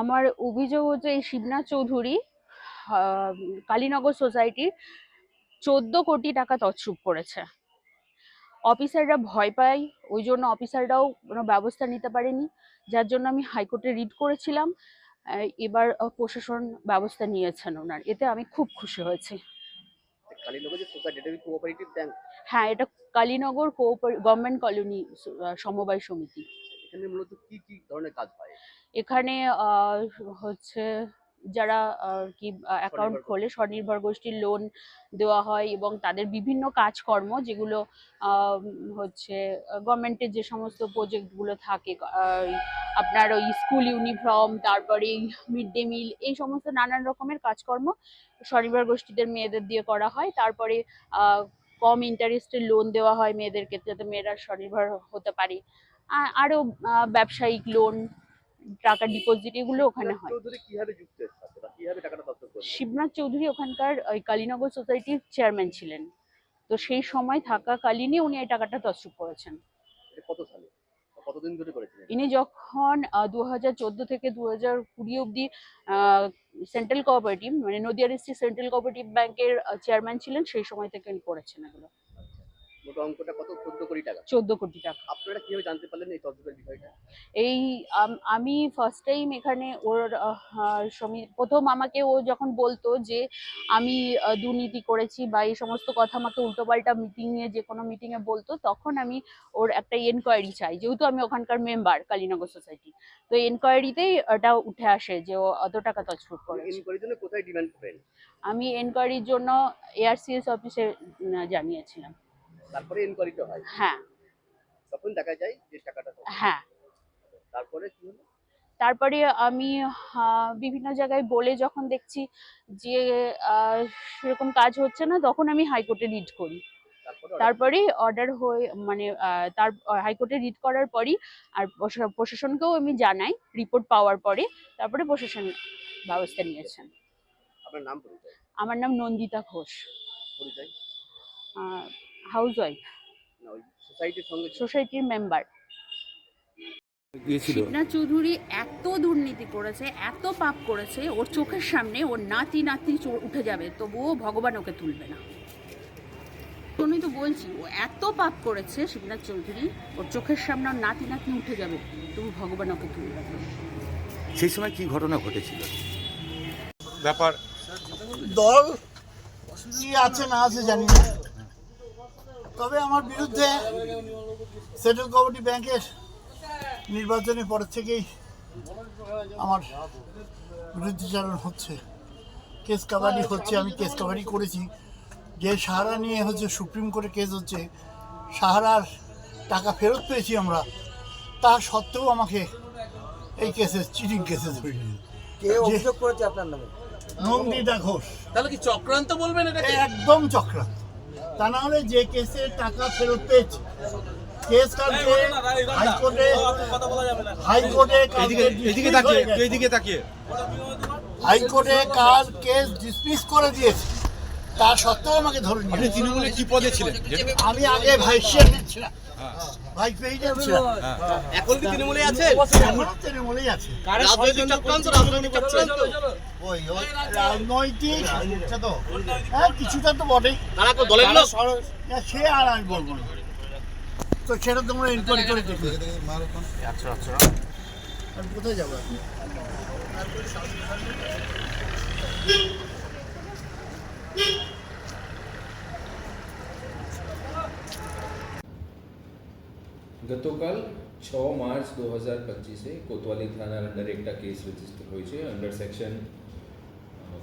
আমার অভিযোগ হচ্ছে এই শিবনাথ চৌধুরী কালীনগর সোসাইটির চোদ্দ কোটি টাকা তছরূপ করেছে। অফিসাররা ভয় পায় ওই জন্য অফিসাররাও কোনো ব্যবস্থা নিতে পারেনি যার জন্য আমি হাইকোর্টে রিট করেছিলাম। এবার প্রশাসন ব্যবস্থা নিয়েছেন ওনার এতে আমি খুব খুশি হয়েছি। হ্যাঁ এটা কালীনগর গভর্নমেন্ট কলোনি সমবায় সমিতি। এখানে মূলত কি কি ধরনের কাজ হয়? এখানে হচ্ছে যারা আর কি অ্যাকাউন্ট খোলে স্বনির্ভর গোষ্ঠীর লোন দেওয়া হয় এবং তাদের বিভিন্ন কাজকর্ম যেগুলো হচ্ছে গভর্নমেন্টের যে সমস্ত প্রজেক্টগুলো থাকে আপনার ওই স্কুল ইউনিফর্ম তারপরে মিড ডে মিল এই সমস্ত নানান রকমের কাজকর্ম স্বনির্ভর গোষ্ঠীদের মেয়েদের দিয়ে করা হয়। তারপরে কম ইন্টারেস্টে লোন দেওয়া হয় মেয়েদেরকে যাতে মেয়েরা স্বনির্ভর হতে পারে। আরও ব্যবসায়িক লোন টাকা ডিপোজিট এগুলো ওখানে হয়। শিবনাথ চৌধুরী ওখানকার ওই কালীনগর সোসাইটির চেয়ারম্যান ছিলেন। তো সেই সময় থাকাকালীনই উনি এই টাকাটা তছরূপ করেছেন। এটা কত সালে? কতদিন ধরে করেছিলেন? ইনি যখন দু হাজার চোদ্দ থেকে দু হাজার কুড়ি অব্দি সেন্ট্রাল কোঅপারেটিভ মানে নদিয়া ডিস্ট্রিক্ট সেন্ট্রাল কোঅপারেটিভ ব্যাংকের চেয়ারম্যান ছিলেন সেই সময় থেকে উনি করেছেন এগুলো। মোট অঙ্কটা কত? চোদ্দ কোটি টাকা। চোদ্দ কোটি টাকা। আপনারা কীভাবে জানতে পারলেন এই তদন্তের বিষয়টা? এই আমি ফার্স্ট টাইম এখানে ওর প্রথম আমাকে ও যখন বলতো যে আমি দুর্নীতি করেছি বা এই সমস্ত কথা আমাকে উল্টোপাল্টা মিটিংয়ে যে কোনো মিটিংয়ে বলতো তখন আমি ওর একটা এনকোয়ারি চাই। যেহেতু আমি ওখানকার মেম্বার কালীনগর সোসাইটি তো এনকোয়ারিতেই ওটা উঠে আসে যে ও অত টাকা তছরূপ ইনকোয়ারির জন্য কোথায় ডিমান্ড করেন? আমি এনকোয়ারির জন্য এআরসিএস অফিসে জানিয়েছিলাম। তারপরে ইনকোয়ারিটা হয়। হ্যাঁ। তখন দেখা যায় যে টাকাটা হ্যাঁ। তারপরে কি হলো? তারপরে আমি বিভিন্ন জায়গায় বলে যখন দেখছি যে সেরকম কাজ হচ্ছে না তখন আমি হাইকোর্টে রিড করি। তারপরে অর্ডার হয়ে মানে তার হাইকোর্টে রিড করার পরই আর প্রশা- প্রশাসনকেও আমি জানাই রিপোর্ট পাওয়ার পরে তারপরে প্রশাসন ব্যবস্থা নিয়েছেন। আমার নাম নন্দিতা ঘোষ। হাউস ওয়াইফ সোসাইটির মেম্বার শিবনাথ চৌধুরী এত দুর্নীতি করেছে এত পাপ করেছে ওর চোখের সামনে ওর নাতি নাতি উঠে যাবে তবুও ভগবান ওকে তুলবে না। আমি তো বলছি ও এত পাপ করেছে শিবনাথ চৌধুরী ওর চোখের সামনে ওর নাতি নাতি উঠে যাবে তবু ভগবান ওকে তুলবে না। সেই সময় কি ঘটনা ঘটেছিল? ব্যাপার? দল কি আছে না আছে জানি না। তবে আমার বিরুদ্ধে সেন্ট্রাল কোঅপারেটিভ ব্যাংকের নির্বাচনের পরের থেকেই আমার বিরুদ্ধচারণ হচ্ছে। কেস কাবাডি হচ্ছে আমি কেস কাবাডি করেছি। যে সাহারা নিয়ে হচ্ছে সুপ্রিম কোর্টে কেস হচ্ছে সাহারার টাকা ফেরত পেয়েছি আমরা। তা সত্ত্বেও আমাকে এই কেসে চিটিং কেসে ধরে নিল কে অভিযোগ করেছে আপনার নামে? নন্দিতা ঘোষ। তাহলে কি চক্রান্ত বলবেন এটা একদম চক্রান্ত। তা না হলে যে কেসে টাকা ফেরত পেয়েছে কেস কালকে হাইকোর্টে হাইকোর্টে এদিকে তাকিয়ে এদিকে তাকিয়ে। হাইকোর্টে কাল কেস ডিসমিস করে দিয়েছে। তা সত্ত্বেও আমাকে ধরে আপনি নিয়ে তৃণমূলে কি পদে ছিলেন? আমি আগে ভাইস চেয়ারম্যান ছিলাম। এখন কি তৃণমূলে আছে? তৃণমূলেই আছে। রাজনৈতিক চক্রান্ত রাজনৈতিক চক্রান্ত ওই ওই রাজনৈতিক হ্যাঁ কিছুটা তো বটেই। তারা তো দলের লোক। হ্যাঁ, সে আর আমি বলব না। তো সেটা তোমরা ইনকোয়ারি করে দেখবে। আচ্ছা আচ্ছা। আমি কোথায় যাব এখন? গতকাল ছ মার্চ দু হাজার পঁচিশে কোতোয়ালি থানার আন্ডার একটা কেস রেজিস্টার হয়েছে under section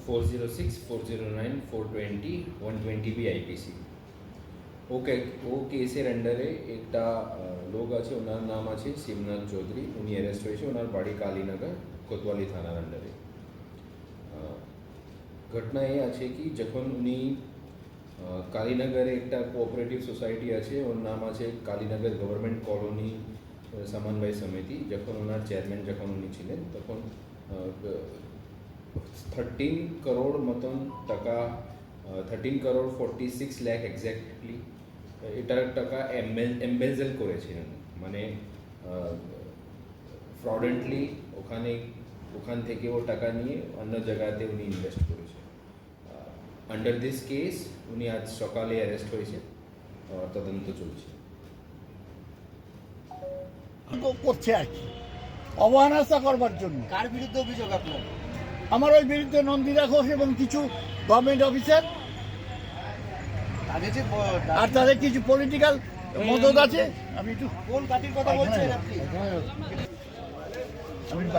four zero six four zero nine four twenty one twenty B IPC okay ও কেসের আন্ডারে একটা আহ, লোক আছে ওনার নাম আছে শিবনাথ চৌধুরী উনি অ্যারেস্ট হয়েছে ওনার বাড়ি কালীনগর কোতোয়ালি থানার আন্ডারে আহ, ঘটনা এ আছে কি যখন উনি আহ, কালীনগরে একটা কোঅপারেটিভ সোসাইটি আছে, ওর নাম আছে কালীনগর গভর্নমেন্ট কলোনি সমন্বয় সমিতি, যখন ওনার চেয়ারম্যান যখন উনি ছিলেন, তখন থার্টিন করোড় মতন টাকা thirteen crore forty six lakh exactly এটার টাকা এমবেজেল করেছিলেন। মানে ফ্রডেন্টলি ওখানে, ওখান থেকে ও টাকা নিয়ে অন্য জায়গাতে উনি ইনভেস্ট করেছে আন্ডার দিস কেস উনি আজ সকালে অ্যারেস্ট হয়েছে আর তদন্ত চলছে। করছে আর কি? অবহেলাসা করবার জন্য। কার বিরুদ্ধে অভিযোগ আপনার? আমার ওই বিরুদ্ধে নন্দিতা ঘোষ এবং কিছু গভর্নমেন্ট অফিসার তাদের যে আর তাদের কিছু পলিটিক্যাল মদত আছে? আমি একটু কোন পার্টির কথা বলছেন আপনি? আমি একটু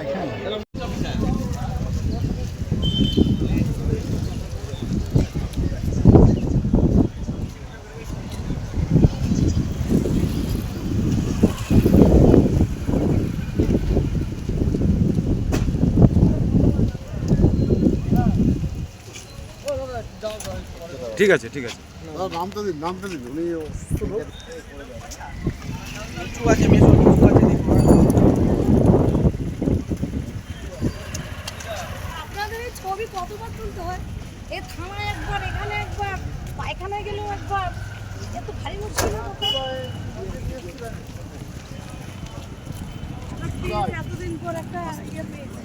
ঠিক আছে ঠিক আছে। নামটা দিন নামটা দিন উনি আছে মিঠু মিঠু আছে আপনাদের এই ছবি কতবার তুলতে হয়? এ থানায় একবার এখানে একবার পায়খানায় গেলেও একবার। এত ভারী মুশকিল এতদিন পর একটা ইয়ে পেয়েছে।